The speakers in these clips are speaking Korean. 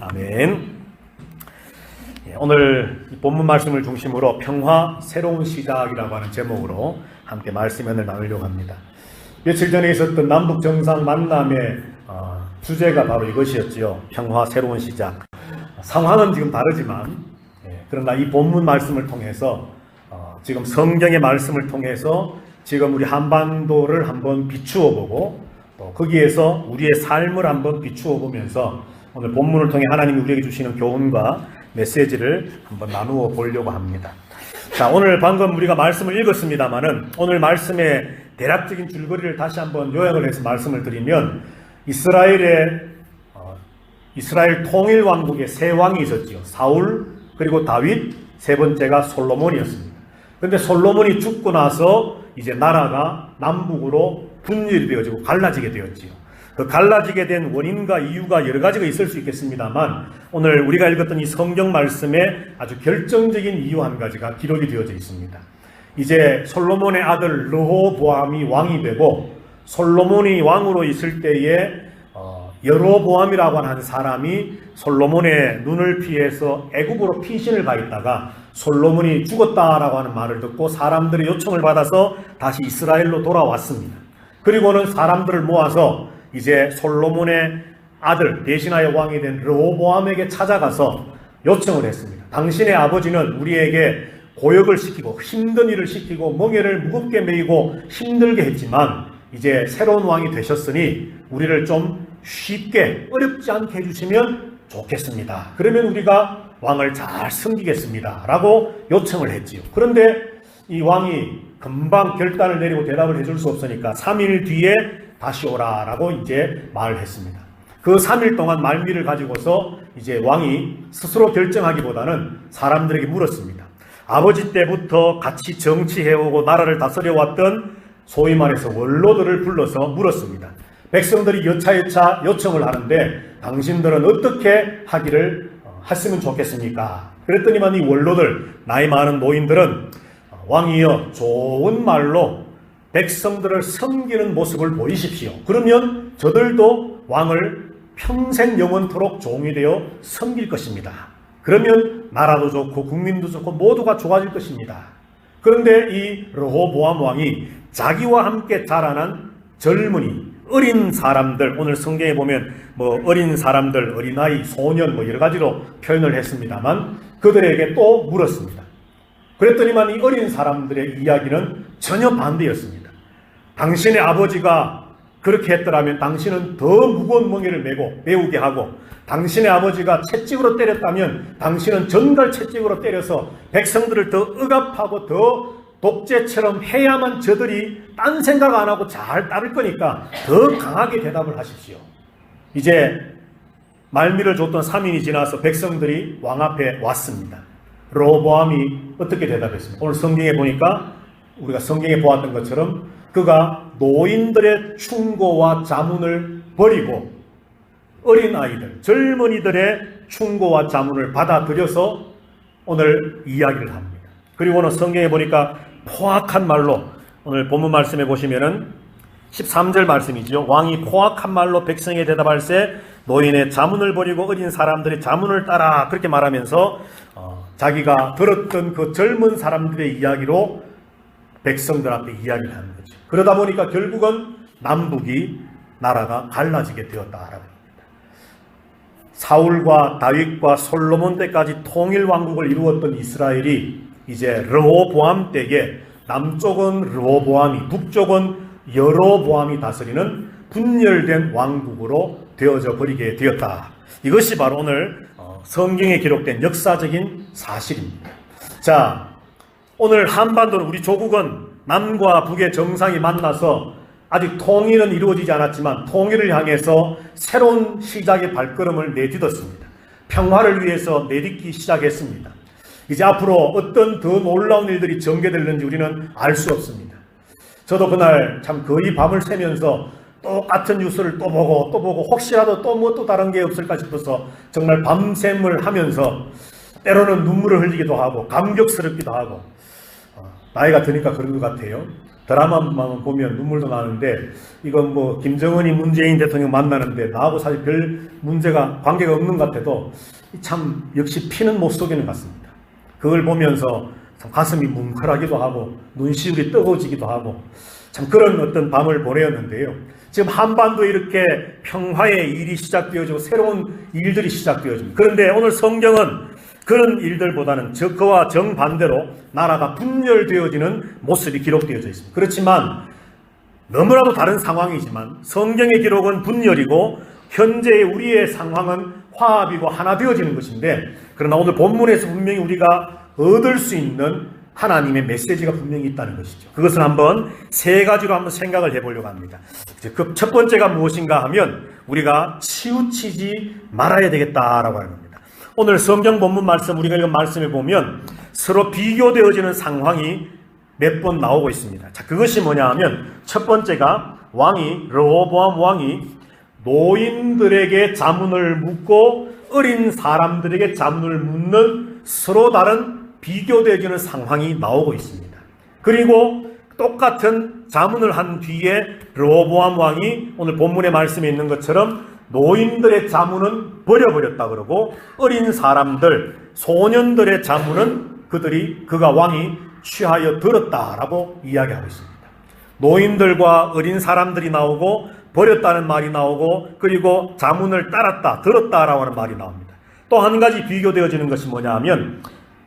아멘. 예, 오늘 이 본문 말씀을 중심으로 평화 새로운 시작이라고 하는 제목으로 함께 말씀을 나누려고 합니다. 며칠 전에 있었던 남북 정상 만남의 어, 주제가 바로 이것이었지요. 평화 새로운 시작. 상황은 지금 다르지만 예, 그러나 이 본문 말씀을 통해서 어, 지금 성경의 말씀을 통해서 지금 우리 한반도를 한번 비추어 보고 또 거기에서 우리의 삶을 한번 비추어 보면서 오늘 본문을 통해 하나님이 우리에게 주시는 교훈과 메시지를 한번 나누어 보려고 합니다. 자, 오늘 방금 우리가 말씀을 읽었습니다만은 오늘 말씀의 대략적인 줄거리를 다시 한번 요약을 해서 말씀을 드리면 이스라엘의 어, 이스라엘 통일 왕국의 세 왕이 있었지요. 사울 그리고 다윗 세 번째가 솔로몬이었습니다. 근데 솔로몬이 죽고 나서 이제 나라가 남북으로 분열이 되어지고 갈라지게 되었지요. 그 갈라지게 된 원인과 이유가 여러 가지가 있을 수 있겠습니다만 오늘 우리가 읽었던 이 성경 말씀에 아주 결정적인 이유 한 가지가 기록이 되어져 있습니다. 이제 솔로몬의 아들 르호보암이 왕이 되고 솔로몬이 왕으로 있을 때에 어, 여로보암이라고 하는 사람이 솔로몬의 눈을 피해서 애굽으로 피신을 가 있다가 솔로몬이 죽었다라고 하는 말을 듣고 사람들의 요청을 받아서 다시 이스라엘로 돌아왔습니다. 그리고는 사람들을 모아서 이제 솔로몬의 아들 대신하여 왕이 된 르호보암에게 찾아가서 요청을 했습니다. 당신의 아버지는 우리에게 고역을 시키고 힘든 일을 시키고 멍에를 무겁게 메이고 힘들게 했지만 이제 새로운 왕이 되셨으니 우리를 좀 쉽게 어렵지 않게 해주시면 좋겠습니다. 그러면 우리가 왕을 잘 섬기겠습니다. 라고 요청을 했지요. 그런데 이 왕이 금방 결단을 내리고 대답을 해줄 수 없으니까 3일 뒤에 다시 오라라고 이제 말을 했습니다. 그 3일 동안 말미를 가지고서 이제 왕이 스스로 결정하기보다는 사람들에게 물었습니다. 아버지 때부터 같이 정치해오고 나라를 다스려왔던 소위 말해서 원로들을 불러서 물었습니다. 백성들이 여차여차 요청을 하는데 당신들은 어떻게 하기를 어, 했으면 좋겠습니까? 그랬더니만 이 원로들, 나이 많은 노인들은 어, 왕이여 좋은 말로 백성들을 섬기는 모습을 보이십시오. 그러면 저들도 왕을 평생 영원토록 종이 되어 섬길 것입니다. 그러면 나라도 좋고 국민도 좋고 모두가 좋아질 것입니다. 그런데 이 르호보암 왕이 자기와 함께 자라난 젊은이, 어린 사람들, 오늘 성경에 보면 뭐 어린 사람들, 어린아이, 소년 뭐 여러 가지로 표현을 했습니다만 그들에게 또 물었습니다. 그랬더니만 이 어린 사람들의 이야기는 전혀 반대였습니다. 당신의 아버지가 그렇게 했더라면 당신은 더 무거운 멍에를 메고 메우게 하고 당신의 아버지가 채찍으로 때렸다면 당신은 전갈 채찍으로 때려서 백성들을 더 억압하고 더 독재처럼 해야만 저들이 딴 생각 안 하고 잘 따를 거니까 더 강하게 대답을 하십시오. 이제 말미를 줬던 3인이 지나서 백성들이 왕 앞에 왔습니다. 로보암이 어떻게 대답했습니까? 오늘 성경에 보니까 우리가 성경에 보았던 것처럼 그가 노인들의 충고와 자문을 버리고 어린 아이들, 젊은이들의 충고와 자문을 받아들여서 오늘 이야기를 합니다. 그리고는 성경에 보니까 포악한 말로 오늘 본문 말씀에 보시면은 13절 말씀이죠. 왕이 포악한 말로 백성에 대답할세 노인의 자문을 버리고 어린 사람들의 자문을 따라 그렇게 말하면서 어, 자기가 들었던 그 젊은 사람들의 이야기로 백성들 앞에 이야기를 하는 거죠. 그러다 보니까 결국은 남북이 나라가 갈라지게 되었다라는 겁니다. 사울과 다윗과 솔로몬 때까지 통일 왕국을 이루었던 이스라엘이 이제 르호보암 때에 남쪽은 르호보암이 북쪽은 여로보암이 다스리는 분열된 왕국으로 되어져 버리게 되었다. 이것이 바로 오늘 어, 성경에 기록된 역사적인 사실입니다. 자, 오늘 한반도는 우리 조국은 남과 북의 정상이 만나서 아직 통일은 이루어지지 않았지만 통일을 향해서 새로운 시작의 발걸음을 내딛었습니다. 평화를 위해서 내딛기 시작했습니다. 이제 앞으로 어떤 더 놀라운 일들이 전개될는지 우리는 알 수 없습니다. 저도 그날 참 거의 밤을 새면서 똑같은 뉴스를 또 보고 또 보고 혹시라도 또 뭐 또 다른 게 없을까 싶어서 정말 밤샘을 하면서 때로는 눈물을 흘리기도 하고 감격스럽기도 하고 어, 나이가 드니까 그런 것 같아요. 드라마만 보면 눈물도 나는데 이건 뭐 김정은이 문재인 대통령 만나는데 나하고 사실 별 문제가 관계가 없는 것 같아도 참 역시 피는 못 속이는 것 같습니다. 그걸 보면서 참 가슴이 뭉클하기도 하고 눈시울이 뜨거워지기도 하고 참 그런 어떤 밤을 보내었는데요. 지금 한반도에 이렇게 평화의 일이 시작되어지고 새로운 일들이 시작되어집니다. 그런데 오늘 성경은 그런 일들보다는 저 그와 정반대로 나라가 분열되어지는 모습이 기록되어져 있습니다. 그렇지만 너무나도 다른 상황이지만 성경의 기록은 분열이고 현재의 우리의 상황은 화합이고 하나 되어지는 것인데 그러나 오늘 본문에서 분명히 우리가 얻을 수 있는 하나님의 메시지가 분명히 있다는 것이죠. 그것을 한번 세 가지로 한번 생각을 해보려고 합니다. 그 첫 번째가 무엇인가 하면 우리가 치우치지 말아야 되겠다라고 하는 겁니다. 오늘 성경 본문 말씀 우리가 이거 말씀을 보면 서로 비교되어지는 상황이 몇 번 나오고 있습니다. 자, 그것이 뭐냐 하면 첫 번째가 왕이 르호보암 왕이 노인들에게 자문을 묻고 어린 사람들에게 자문을 묻는 서로 다른 비교되어지는 상황이 나오고 있습니다. 그리고 똑같은 자문을 한 뒤에 르호보암 왕이 오늘 본문의 말씀에 있는 것처럼 노인들의 자문은 버려버렸다 그러고 어린 사람들, 소년들의 자문은 그들이 그가 왕이 취하여 들었다라고 이야기하고 있습니다. 노인들과 어린 사람들이 나오고 버렸다는 말이 나오고 그리고 자문을 따랐다, 들었다라고 하는 말이 나옵니다. 또 한 가지 비교되어지는 것이 뭐냐 하면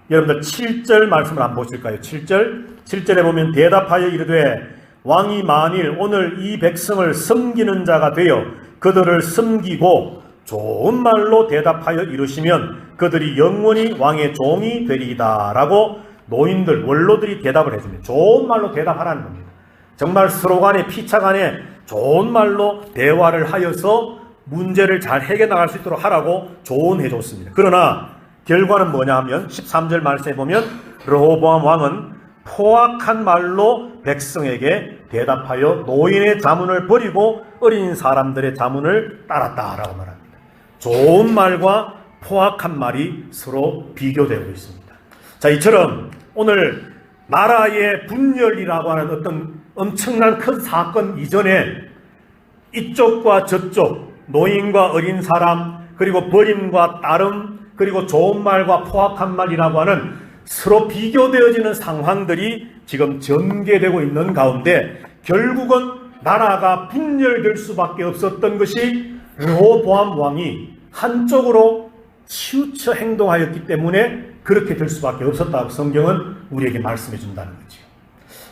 여러분들 7절 말씀을 한번 보실까요? 7절. 7절에 보면 대답하여 이르되 왕이 만일 오늘 이 백성을 섬기는 자가 되어 그들을 섬기고 좋은 말로 대답하여 이르시면 그들이 영원히 왕의 종이 되리이다 라고 노인들 원로들이 대답을 해줍니다. 좋은 말로 대답하라는 겁니다. 정말 서로 간에 피차 간에 좋은 말로 대화를 하여서 문제를 잘 해결 나갈 수 있도록 하라고 조언해 줬습니다. 그러나 결과는 뭐냐 하면 13절 말씀에 보면 르호보암 왕은 포악한 말로 백성에게 대답하여 노인의 자문을 버리고 어린 사람들의 자문을 따랐다라고 말합니다. 좋은 말과 포악한 말이 서로 비교되고 있습니다. 자, 이처럼 오늘 나라의 분열이라고 하는 어떤 엄청난 큰 사건 이전에 이쪽과 저쪽, 노인과 어린 사람, 그리고 버림과 따름, 그리고 좋은 말과 포악한 말이라고 하는 서로 비교되어지는 상황들이 지금 전개되고 있는 가운데 결국은 나라가 분열될 수밖에 없었던 것이 르호보암 왕이 한쪽으로 치우쳐 행동하였기 때문에 그렇게 될 수밖에 없었다고 성경은 우리에게 말씀해 준다는 거죠.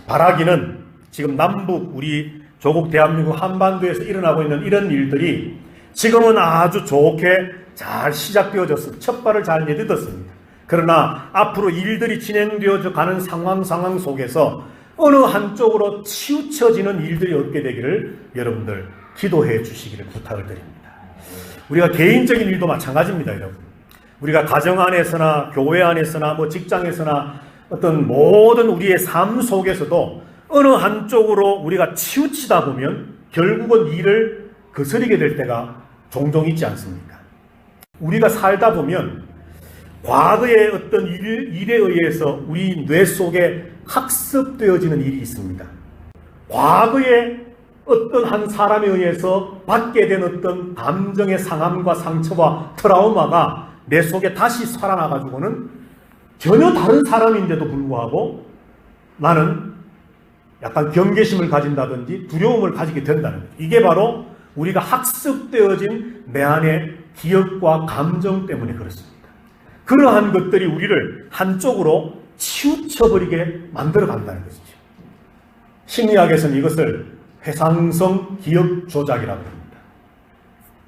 바라기는 지금 남북 우리 조국 대한민국 한반도에서 일어나고 있는 이런 일들이 지금은 아주 좋게 잘 시작되어졌습니다. 첫 발을 잘 내딛었습니다. 그러나 앞으로 일들이 진행되어져 가는 상황 상황 속에서 어느 한쪽으로 치우쳐지는 일들이 없게 되기를 여러분들 기도해 주시기를 부탁을 드립니다. 우리가 개인적인 일도 마찬가지입니다, 여러분. 우리가 가정 안에서나 교회 안에서나 뭐 직장에서나 어떤 모든 우리의 삶 속에서도 어느 한쪽으로 우리가 치우치다 보면 결국은 일을 거스리게 될 때가 종종 있지 않습니까? 우리가 살다 보면 과거의 어떤 일, 일에 의해서 우리 뇌 속에 학습되어지는 일이 있습니다. 과거에 어떤 한 사람에 의해서 받게 된 어떤 감정의 상함과 상처와 트라우마가 내 속에 다시 살아나가지고는 전혀 다른 사람인데도 불구하고 나는 약간 경계심을 가진다든지 두려움을 가지게 된다는 거죠. 이게 바로 우리가 학습되어진 내 안의 기억과 감정 때문에 그렇습니다. 그러한 것들이 우리를 한쪽으로 치우쳐버리게 만들어 간다는 것이죠. 심리학에서는 이것을 회상성 기억 조작이라고 합니다.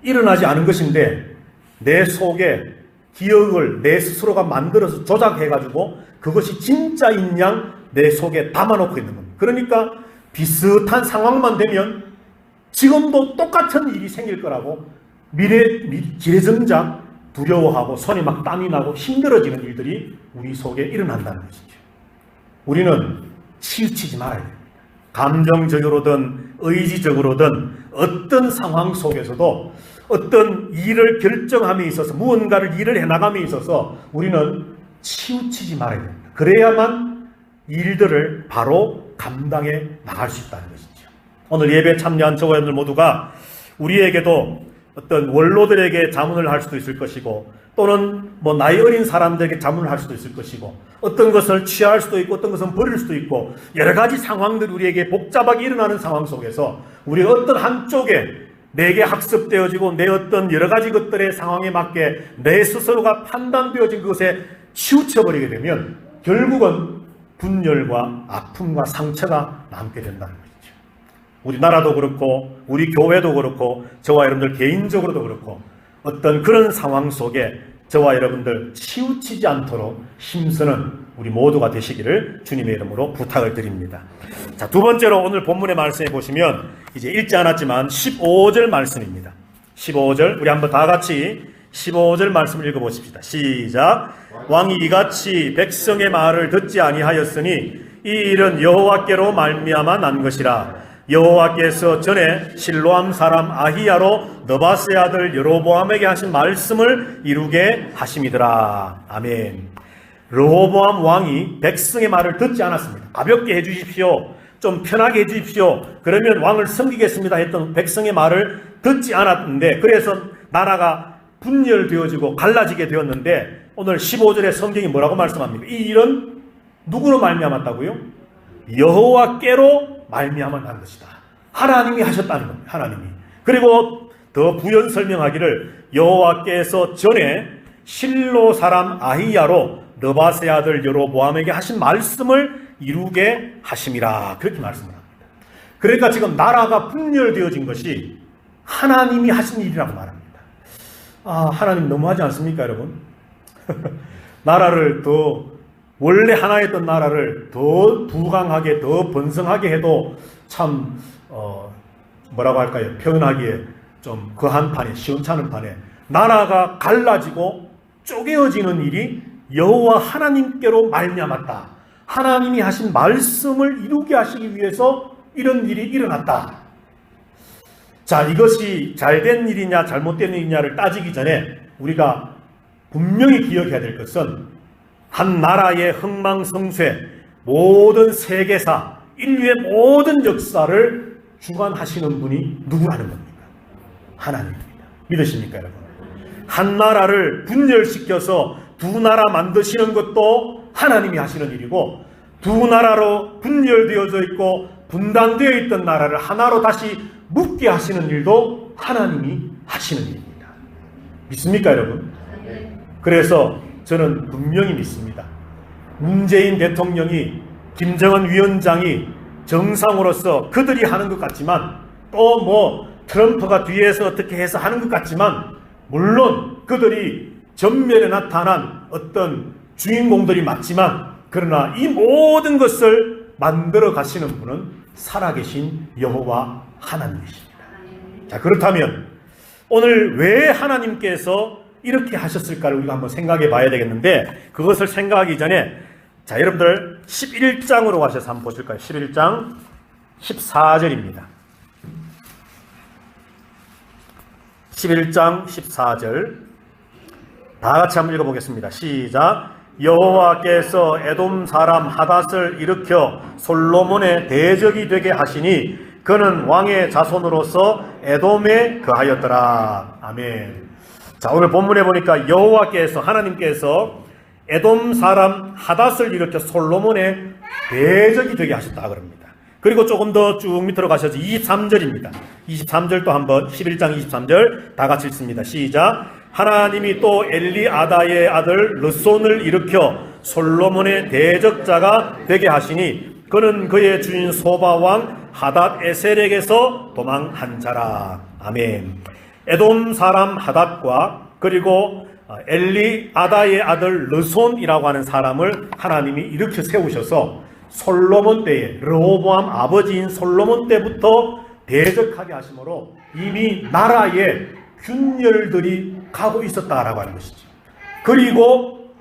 일어나지 않은 것인데 내 속에 기억을 내 스스로가 만들어서 조작해가지고 그것이 진짜인 양 내 속에 담아놓고 있는 겁니다. 그러니까 비슷한 상황만 되면 지금도 똑같은 일이 생길 거라고 미래, 기례전작 두려워하고 손이 막 땀이 나고 힘들어지는 일들이 우리 속에 일어난다는 것이죠. 우리는 치우치지 말아야 됩니다. 감정적으로든 의지적으로든 어떤 상황 속에서도 어떤 일을 결정함에 있어서 무언가를 일을 해나감에 있어서 우리는 치우치지 말아야 됩니다. 그래야만 일들을 바로 감당해 나갈 수 있다는 것이죠. 오늘 예배 참여한 저와 여러분들 모두가 우리에게도 어떤 원로들에게 자문을 할 수도 있을 것이고 또는 뭐 나이 어린 사람들에게 자문을 할 수도 있을 것이고 어떤 것을 취할 수도 있고 어떤 것은 버릴 수도 있고 여러 가지 상황들이 우리에게 복잡하게 일어나는 상황 속에서 우리 어떤 한쪽에 내게 학습되어지고 내 어떤 여러 가지 것들의 상황에 맞게 내 스스로가 판단되어진 그것에 치우쳐버리게 되면 결국은 분열과 아픔과 상처가 남게 된다는 것이죠. 우리나라도 그렇고 우리 교회도 그렇고 저와 여러분들 개인적으로도 그렇고 어떤 그런 상황 속에 저와 여러분들 치우치지 않도록 힘쓰는 우리 모두가 되시기를 주님의 이름으로 부탁을 드립니다. 자, 두 번째로 오늘 본문의 말씀에 보시면 이제 읽지 않았지만 15절 말씀입니다. 15절 우리 한번 다 같이 15절 말씀을 읽어 보십시다. 시작. 왕이 이같이 백성의 말을 듣지 아니하였으니 이 일은 여호와께로 말미암아 난 것이라. 여호와께서 전에 실로암 사람 아히야로 너바스의 아들 여로보암에게 하신 말씀을 이루게 하심이더라. 아멘. 르호보암 왕이 백성의 말을 듣지 않았습니다. 가볍게 해주십시오. 좀 편하게 해주십시오. 그러면 왕을 섬기겠습니다 했던 백성의 말을 듣지 않았는데 그래서 나라가 분열되어지고 갈라지게 되었는데 오늘 15절의 성경이 뭐라고 말씀합니까? 이 일은 누구로 말미암았다고요? 여호와께로 말미암아 난 것이다. 하나님이 하셨다는 겁니다. 하나님이. 그리고 더 부연 설명하기를 여호와께서 전에 실로 사람 아히야로 너바세 아들 여로보암에게 하신 말씀을 이루게 하심이라 그렇게 말씀을 합니다. 그러니까 지금 나라가 분열되어진 것이 하나님이 하신 일이라고 말합니다. 아 하나님 너무하지 않습니까, 여러분? 나라를 더 원래 하나였던 나라를 더 부강하게 더 번성하게 해도 참 어, 뭐라고 할까요? 표현하기에 좀 그 한판에 시원찮은 판에 나라가 갈라지고 쪼개어지는 일이 여호와 하나님께로 말미암았다. 하나님이 하신 말씀을 이루게 하시기 위해서 이런 일이 일어났다. 자, 이것이 잘된 일이냐 잘못된 일이냐를 따지기 전에 우리가 분명히 기억해야 될 것은 한 나라의 흥망성쇠, 모든 세계사, 인류의 모든 역사를 주관하시는 분이 누구라는 겁니까? 하나님입니다. 믿으십니까, 여러분? 한 나라를 분열시켜서 두 나라 만드시는 것도 하나님이 하시는 일이고 두 나라로 분열되어져 있고 분단되어 있던 나라를 하나로 다시 묶게 하시는 일도 하나님이 하시는 일입니다. 믿습니까, 여러분? 그래서 저는 분명히 믿습니다. 문재인 대통령이 김정은 위원장이 정상으로서 그들이 하는 것 같지만 또 뭐 트럼프가 뒤에서 어떻게 해서 하는 것 같지만 물론 그들이 전면에 나타난 어떤 주인공들이 맞지만 그러나 이 모든 것을 만들어 가시는 분은 살아계신 여호와 하나님이십니다. 자 그렇다면 오늘 왜 하나님께서 이렇게 하셨을까를 우리가 한번 생각해 봐야 되겠는데 그것을 생각하기 전에 자 여러분들 11장으로 가셔서 한번 보실까요? 11장 14절입니다. 11장 14절 다 같이 한번 읽어보겠습니다. 시작. 여호와께서 에돔 사람 하닷을 일으켜 솔로몬의 대적이 되게 하시니 그는 왕의 자손으로서 에돔에 거하였더라. 아멘. 자 오늘 본문에 보니까 여호와께서 하나님께서 에돔 사람 하닷을 일으켜 솔로몬의 대적이 되게 하셨다 그럽니다. 그리고 조금 더 쭉 밑으로 가셔서 23절입니다. 23절도 한번 11장 23절 다 같이 읽습니다. 시작. 하나님이 또 엘리 아다의 아들 르손을 일으켜 솔로몬의 대적자가 되게 하시니 그는 그의 주인 소바 왕 하닷 에셀에게서 도망한 자라. 아멘. 에돔 사람 하닷과 그리고 엘리 아다의 아들 르손이라고 하는 사람을 하나님이 일으켜 세우셔서 솔로몬 때에 르호보암 아버지인 솔로몬 때부터 대적하게 하심으로 이미 나라에 균열들이 가고 있었다라고 하는 것이죠. 그리고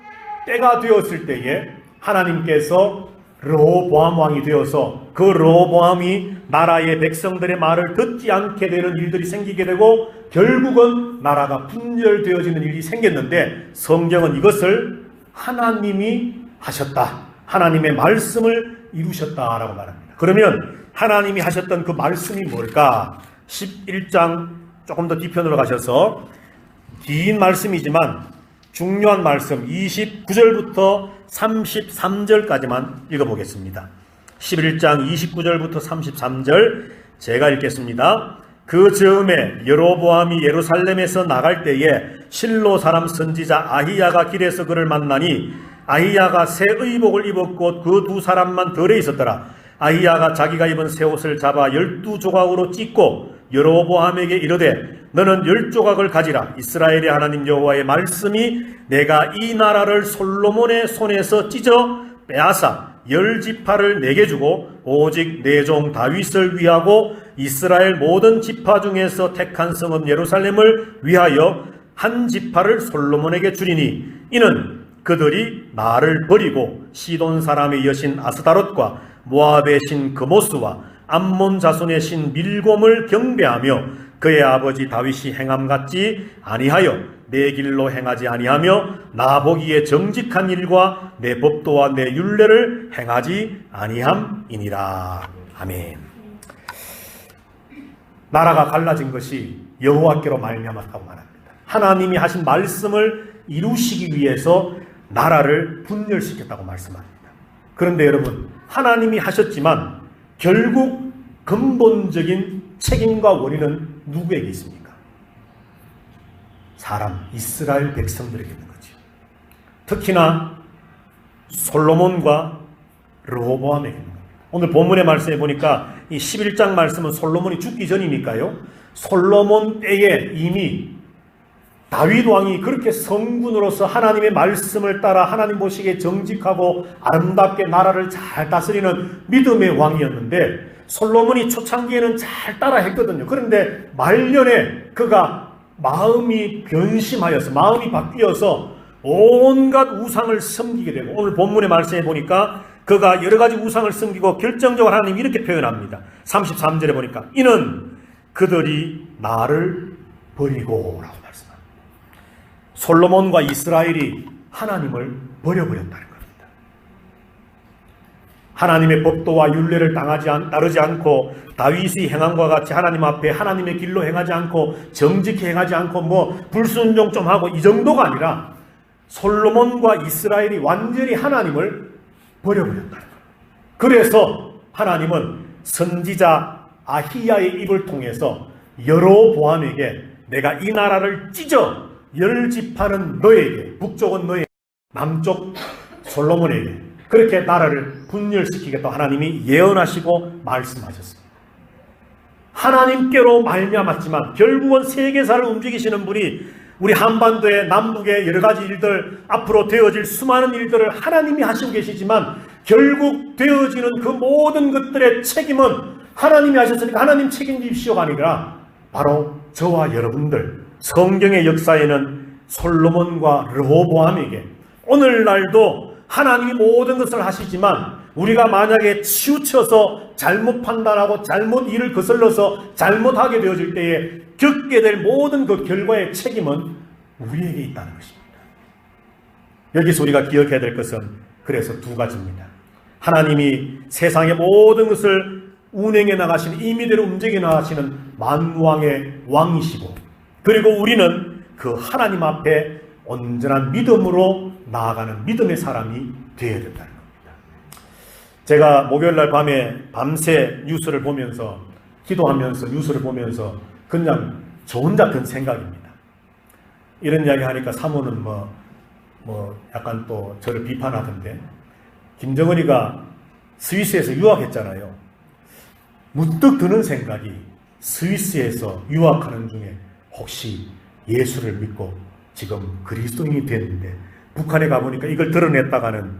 때가 되었을 때에 하나님께서 르호보암 왕이 되어서 그 르호보암이 나라의 백성들의 말을 듣지 않게 되는 일들이 생기게 되고 결국은 나라가 분열되어지는 일이 생겼는데 성경은 이것을 하나님이 하셨다. 하나님의 말씀을 이루셨다라고 말합니다. 그러면 하나님이 하셨던 그 말씀이 뭘까? 11장 조금 더 뒤편으로 가셔서 긴 말씀이지만 중요한 말씀 29절부터 33절까지만 읽어보겠습니다. 11장 29절부터 33절 제가 읽겠습니다. 그 즈음에 여로보암이 예루살렘에서 나갈 때에 실로 사람 선지자 아히야가 길에서 그를 만나니 아히야가 새 의복을 입었고 그 두 사람만 덜에 있었더라. 아히야가 자기가 입은 새 옷을 잡아 열두 조각으로 찢고 여로보암에게 이르되 너는 열 조각을 가지라. 이스라엘의 하나님 여호와의 말씀이 내가 이 나라를 솔로몬의 손에서 찢어 빼앗아 열 지파를 내게 주고 오직 내 종 다윗을 위하고 이스라엘 모든 지파 중에서 택한 성읍 예루살렘을 위하여 한 지파를 솔로몬에게 주리니 이는 그들이 나를 버리고 시돈 사람의 여신 아스다롯과 모압의 신 그모스와 암몬 자손의 신 밀곰을 경배하며 그의 아버지 다윗이 행함 같지 아니하여 내 길로 행하지 아니하며 나 보기에 정직한 일과 내 법도와 내 율례를 행하지 아니함이니라. 아멘. 나라가 갈라진 것이 여호와께로 말미암았다고 말합니다. 하나님이 하신 말씀을 이루시기 위해서 나라를 분열시켰다고 말씀합니다. 그런데 여러분, 하나님이 하셨지만 결국 근본적인 책임과 원인은 누구에게 있습니까? 사람, 이스라엘 백성들에게 있는 거죠. 특히나 솔로몬과 르호보암에게 있는 겁니다. 오늘 본문의 말씀에 보니까 이 11장 말씀은 솔로몬이 죽기 전이니까요. 솔로몬 때에 이미 다윗 왕이 그렇게 성군으로서 하나님의 말씀을 따라 하나님 보시기에 정직하고 아름답게 나라를 잘 다스리는 믿음의 왕이었는데 솔로몬이 초창기에는 잘 따라 했거든요. 그런데 말년에 그가 마음이 변심하여서 마음이 바뀌어서 온갖 우상을 섬기게 되고 오늘 본문의 말씀에 보니까 그가 여러 가지 우상을 섬기고 결정적으로 하나님 이렇게 표현합니다. 33절에 보니까 이는 그들이 나를 버리고 라고 말씀합니다. 솔로몬과 이스라엘이 하나님을 버려버렸다는. 하나님의 법도와 윤례를 당하지 않, 따르지 않고 다윗이 행함과 같이 하나님 앞에 하나님의 길로 행하지 않고 정직히 행하지 않고 뭐 불순종 좀 하고 이 정도가 아니라 솔로몬과 이스라엘이 완전히 하나님을 버려버렸다는 거예요. 그래서 하나님은 선지자 아히야의 입을 통해서 여로보암에게 내가 이 나라를 찢어 열 지파는 너에게 북쪽은 너에게 남쪽 솔로몬에게 그렇게 나라를 분열시키겠다 하나님이 예언하시고 말씀하셨습니다. 하나님께로 말미암았지만 결국은 세계사를 움직이시는 분이 우리 한반도의 남북의 여러 가지 일들 앞으로 되어질 수많은 일들을 하나님이 하시고 계시지만 결국 되어지는 그 모든 것들의 책임은 하나님이 하셨으니까 하나님 책임지십시오가 아니라 바로 저와 여러분들 성경의 역사에는 솔로몬과 르호보암에게 오늘날도 하나님이 모든 것을 하시지만 우리가 만약에 치우쳐서 잘못 판단하고 잘못 일을 거슬러서 잘못하게 되어질 때에 겪게 될 모든 그 결과의 책임은 우리에게 있다는 것입니다. 여기서 우리가 기억해야 될 것은 그래서 두 가지입니다. 하나님이 세상의 모든 것을 운행해 나가시는 임의대로 움직여 나가시는 만왕의 왕이시고 그리고 우리는 그 하나님 앞에 온전한 믿음으로 나아가는 믿음의 사람이 되어야 된다는 겁니다. 제가 목요일 날 밤에 밤새 뉴스를 보면서 기도하면서 뉴스를 보면서 그냥 저 혼자 든 생각입니다. 이런 이야기 하니까 사모는 뭐, 뭐 약간 또 저를 비판하던데 김정은이가 스위스에서 유학했잖아요. 문득 드는 생각이 스위스에서 유학하는 중에 혹시 예수를 믿고 지금 그리스도인이 됐는데 북한에 가보니까 이걸 드러냈다가는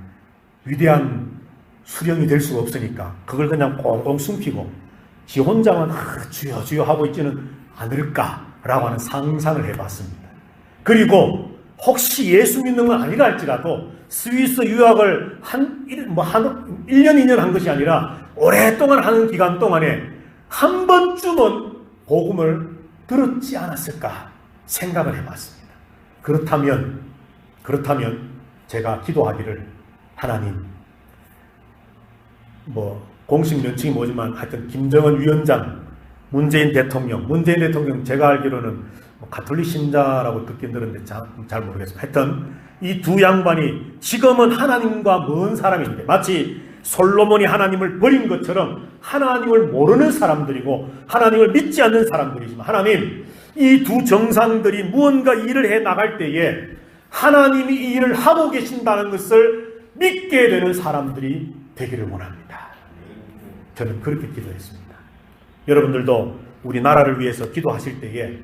위대한 수령이 될 수가 없으니까 그걸 그냥 꽁꽁 숨기고 지 혼자만 아, 주여 주여 하고 있지는 않을까라고 하는 상상을 해봤습니다. 그리고 혹시 예수 믿는 건 아니라 할지라도 스위스 유학을 한, 뭐 한, 1년, 2년 한 것이 아니라 오랫동안 하는 기간 동안에 한 번쯤은 복음을 들었지 않았을까 생각을 해봤습니다. 그렇다면, 그렇다면 제가 기도하기를 하나님, 뭐, 공식 명칭이 뭐지만 하여튼 김정은 위원장, 문재인 대통령, 문재인 대통령 제가 알기로는 뭐 가톨릭 신자라고 듣긴 들었는데 잘, 잘 모르겠습니다. 하여튼 이 두 양반이 지금은 하나님과 먼 사람인데 마치 솔로몬이 하나님을 버린 것처럼 하나님을 모르는 사람들이고 하나님을 믿지 않는 사람들이지만 하나님 이 두 정상들이 무언가 일을 해 나갈 때에 하나님이 이 일을 하고 계신다는 것을 믿게 되는 사람들이 되기를 원합니다. 저는 그렇게 기도했습니다. 여러분들도 우리 나라를 위해서 기도하실 때에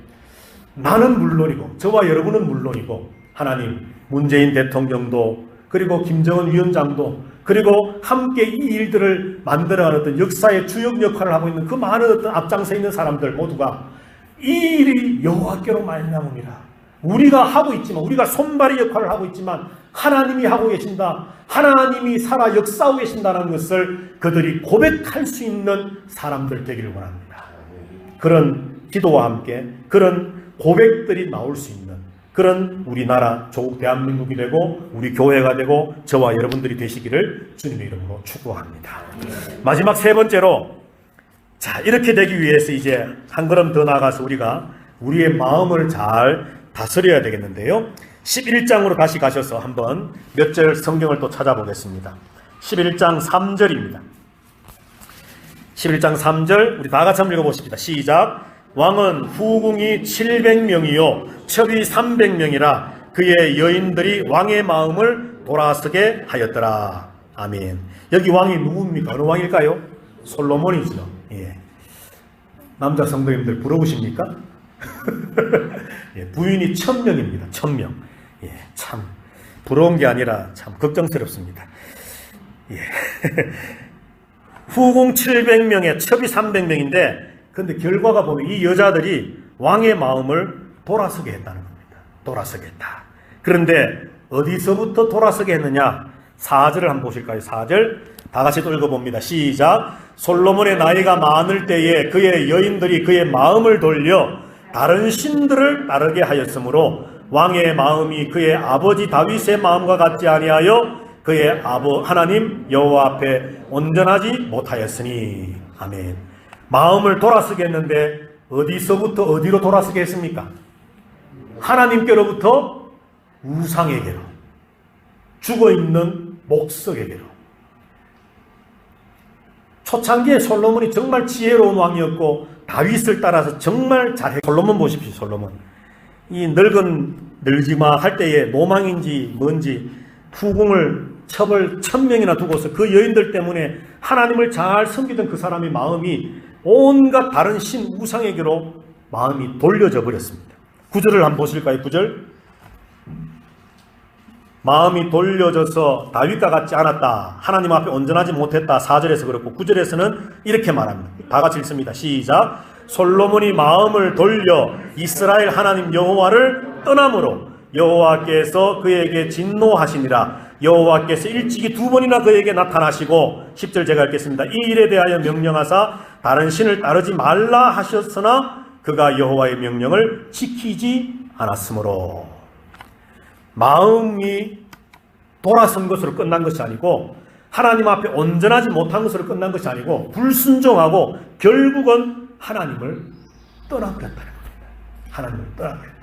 나는 물론이고 저와 여러분은 물론이고 하나님 문재인 대통령도 그리고 김정은 위원장도 그리고 함께 이 일들을 만들어가는 어떤 역사의 주역 역할을 하고 있는 그 많은 어떤 앞장서 있는 사람들 모두가 이 일이 여호와께로 말미암음이라 우리가 하고 있지만 우리가 손발의 역할을 하고 있지만 하나님이 하고 계신다 하나님이 살아 역사하고 계신다는 것을 그들이 고백할 수 있는 사람들 되기를 원합니다 그런 기도와 함께 그런 고백들이 나올 수 있는 그런 우리나라 조국 대한민국이 되고 우리 교회가 되고 저와 여러분들이 되시기를 주님의 이름으로 축복합니다. 마지막 세 번째로 자 이렇게 되기 위해서 이제 한 걸음 더 나가서 우리가 우리의 마음을 잘 다스려야 되겠는데요. 11장으로 다시 가셔서 한번 몇 절 성경을 또 찾아보겠습니다. 11장 3절입니다. 11장 3절 우리 다 같이 한번 읽어보십니다. 시작. 왕은 후궁이 700명이요 첩이 300명이라 그의 여인들이 왕의 마음을 돌아서게 하였더라. 아멘. 여기 왕이 누굽니까? 어느 왕일까요? 솔로몬이죠. 예. 남자 성도님들 부러우십니까? 예, 부인이 천명입니다. 천명. 예, 참 부러운 게 아니라 참 걱정스럽습니다. 예. 후궁 700명에 첩이 300명인데 근데 결과가 보면 이 여자들이 왕의 마음을 돌아서게 했다는 겁니다. 돌아서게 했다. 그런데 어디서부터 돌아서게 했느냐? 4절을 한번 보실까요? 4절. 다 같이 또 읽어봅니다. 시작. 솔로몬의 나이가 많을 때에 그의 여인들이 그의 마음을 돌려 다른 신들을 따르게 하였으므로 왕의 마음이 그의 아버지 다윗의 마음과 같지 아니하여 그의 아버 하나님 여호와 앞에 온전하지 못하였으니 아멘. 마음을 돌아서게 했는데 어디서부터 어디로 돌아서게 했습니까? 하나님께로부터 우상에게로 죽어 있는 목석에게로 초창기에 솔로몬이 정말 지혜로운 왕이었고 다윗을 따라서 정말 잘해. 솔로몬 보십시오, 솔로몬. 이 늙은 늙지마 할 때에 노망인지 뭔지 후궁을 첩을 천 명이나 두고서 그 여인들 때문에 하나님을 잘 섬기던 그 사람의 마음이 온갖 다른 신 우상에게로 마음이 돌려져 버렸습니다. 구절을 한번 보실까요? 구절. 마음이 돌려져서 다윗과 같지 않았다. 하나님 앞에 온전하지 못했다. 4절에서 그렇고 9절에서는 이렇게 말합니다. 다 같이 읽습니다. 시작. 솔로몬이 마음을 돌려 이스라엘 하나님 여호와를 떠남으로 여호와께서 그에게 진노하시니라. 여호와께서 일찍이 두 번이나 그에게 나타나시고 10절 제가 읽겠습니다. 이 일에 대하여 명령하사 다른 신을 따르지 말라 하셨으나 그가 여호와의 명령을 지키지 않았으므로 마음이 돌아선 것으로 끝난 것이 아니고 하나님 앞에 온전하지 못한 것으로 끝난 것이 아니고 불순종하고 결국은 하나님을 떠나버렸다는 겁니다. 하나님을 떠나버렸다.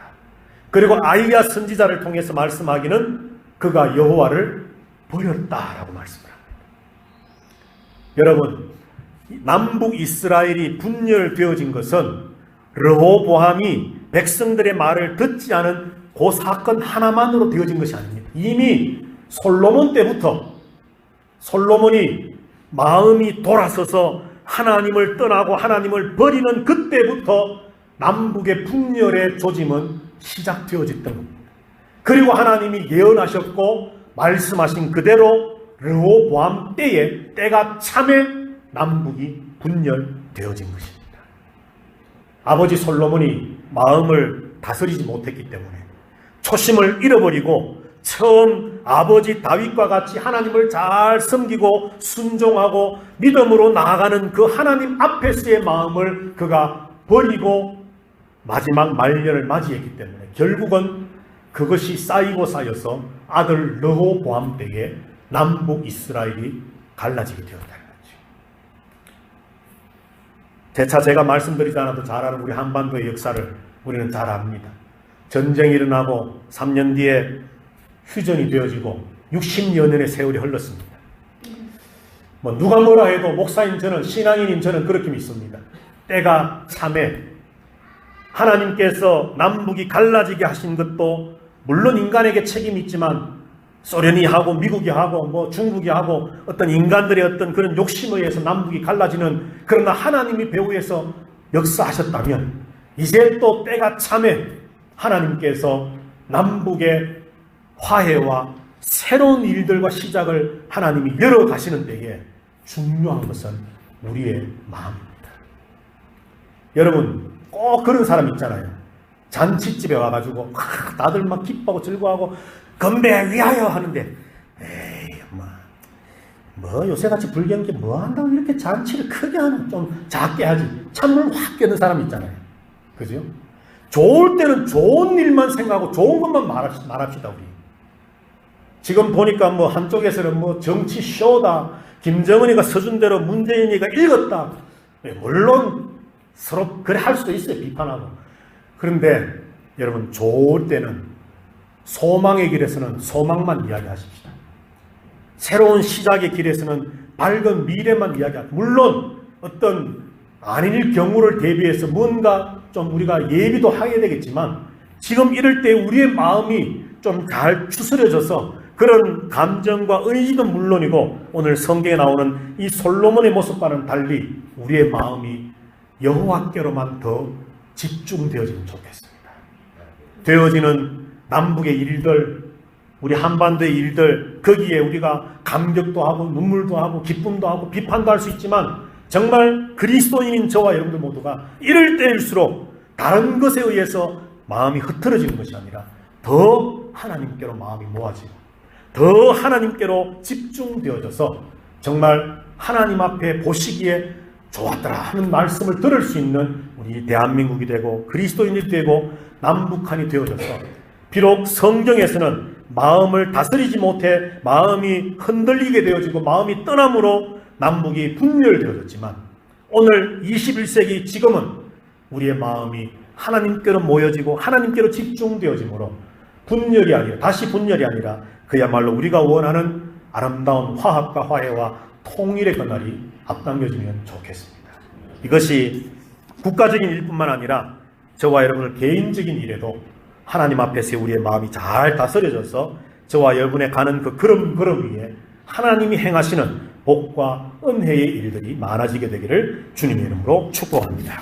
그리고 아이야 선지자를 통해서 말씀하기는 그가 여호와를 버렸다라고 말씀을 합니다. 여러분 남북 이스라엘이 분열되어진 것은 르호보함이 백성들의 말을 듣지 않은 그 사건 하나만으로 되어진 것이 아닙니다. 이미 솔로몬 때부터 솔로몬이 마음이 돌아서서 하나님을 떠나고 하나님을 버리는 그때부터 남북의 분열의 조짐은 시작되어졌던 겁니다. 그리고 하나님이 예언하셨고 말씀하신 그대로 르호보암 때에 때가 참에 남북이 분열되어진 것입니다. 아버지 솔로몬이 마음을 다스리지 못했기 때문에 초심을 잃어버리고 처음 아버지 다윗과 같이 하나님을 잘 섬기고 순종하고 믿음으로 나아가는 그 하나님 앞에서의 마음을 그가 버리고 마지막 말년을 맞이했기 때문에 결국은 그것이 쌓이고 쌓여서 아들 르호보암 때에 남북 이스라엘이 갈라지게 되었다는 거죠. 재차 제가 말씀드리지 않아도 잘 아는 우리 한반도의 역사를 우리는 잘 압니다. 전쟁이 일어나고 3년 뒤에 휴전이 되어지고 60여 년의 세월이 흘렀습니다. 뭐 누가 뭐라 해도 목사인 저는 신앙인인 저는 그렇게 믿습니다. 때가 참에 하나님께서 남북이 갈라지게 하신 것도 물론 인간에게 책임이 있지만 소련이 하고 미국이 하고 뭐 중국이 하고 어떤 인간들의 어떤 그런 욕심에 의해서 남북이 갈라지는 그러나 하나님이 배후에서 역사하셨다면 이제 또 때가 참에 하나님께서 남북의 화해와 새로운 일들과 시작을 하나님이 열어 가시는 때에 중요한 것은 우리의 마음입니다. 여러분 꼭 그런 사람 있잖아요. 잔치집에 와가지고 막 다들 막 기뻐하고 즐거워하고 건배 위하여 하는데 에이 뭐, 뭐 요새같이 불경기 뭐 한다고 이렇게 잔치를 크게 하나 좀 작게 하지 찬물 확 깨는 사람 있잖아요. 그죠? 좋을 때는 좋은 일만 생각하고 좋은 것만 말합시다, 우리. 지금 보니까 뭐 한쪽에서는 뭐 정치 쇼다. 김정은이가 서준 대로 문재인이가 읽었다. 네, 물론 서로 그래 할 수도 있어요. 비판하고. 그런데 여러분 좋을 때는 소망의 길에서는 소망만 이야기하십시다. 새로운 시작의 길에서는 밝은 미래만 이야기하고 물론 어떤 아닐 경우를 대비해서 뭔가 좀 우리가 예비도 하게 되겠지만 지금 이럴 때 우리의 마음이 좀 잘 추스려져서 그런 감정과 의지는 물론이고 오늘 성경에 나오는 이 솔로몬의 모습과는 달리 우리의 마음이 여호와께로만 더 집중되어지면 좋겠습니다. 되어지는 남북의 일들, 우리 한반도의 일들, 거기에 우리가 감격도 하고 눈물도 하고 기쁨도 하고 비판도 할 수 있지만 정말 그리스도인인 저와 여러분들 모두가 이럴 때일수록 다른 것에 의해서 마음이 흐트러지는 것이 아니라 더 하나님께로 마음이 모아지고 더 하나님께로 집중되어져서 정말 하나님 앞에 보시기에 좋았더라 하는 말씀을 들을 수 있는 우리 대한민국이 되고 그리스도인이 되고 남북한이 되어져서 비록 성경에서는 마음을 다스리지 못해 마음이 흔들리게 되어지고 마음이 떠남으로 남북이 분열되어졌지만 오늘 21세기 지금은 우리의 마음이 하나님께로 모여지고 하나님께로 집중되어지므로 분열이 아니라 다시 분열이 아니라 그야말로 우리가 원하는 아름다운 화합과 화해와 통일의 그날이 앞당겨지면 좋겠습니다. 이것이 국가적인 일뿐만 아니라 저와 여러분의 개인적인 일에도 하나님 앞에서 우리의 마음이 잘 다스려져서 저와 여러분의 가는 그 걸음 걸음 위에 하나님이 행하시는 복과 은혜의 일들이 많아지게 되기를 주님의 이름으로 축복합니다.